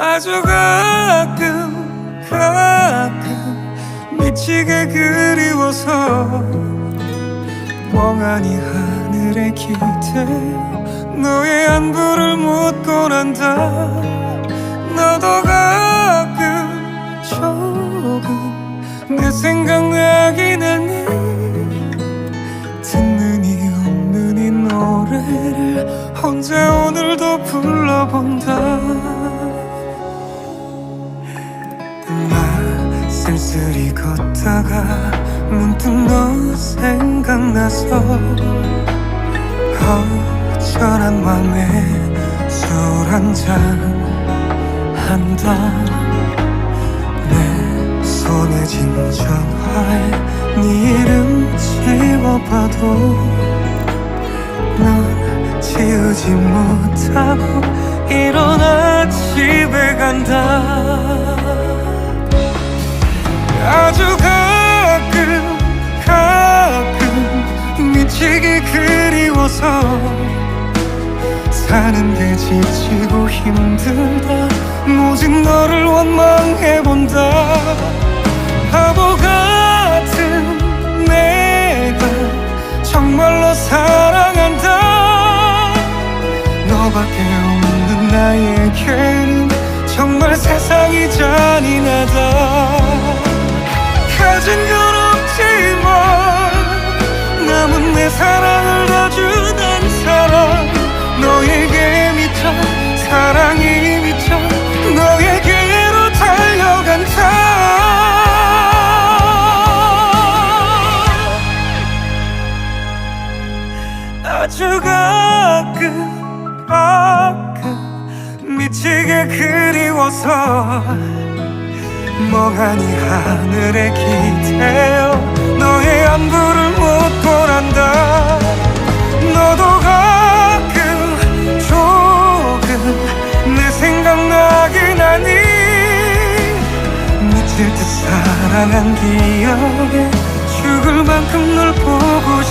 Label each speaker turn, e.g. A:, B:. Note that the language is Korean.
A: 아주 가끔 가끔 미치게 그리워서 멍하니 하늘에 기대 너의 안부를 묻곤 한다. 너도 가끔 조금 내 생각나긴 하니 듣는 이 없는 이 노래를 혼자 오늘도 불러본다 쓸쓸히 걷다가 문득 너 생각나서 허전한 맘에 술 한잔 한다. 내 손에 진 전화에 네 이름 지워봐도 넌 지우지 못하고 일어나 집에 간다 미치게 그리워서 사는 게 지치고 힘들다. 오직 너를 원망해본다. 바보 같은 내가 정말로 사랑한다. 너밖에 없는 나에게는 정말 세상이 잔인하다 가끔 가끔 미치게 그리워서 멍하니 하늘에 기대어 너의 안부를 묻곤 한다. 너도 가끔 조금 내 생각나긴 하니 미칠 듯 사랑한 기억에 죽을 만큼 널 보고 싶다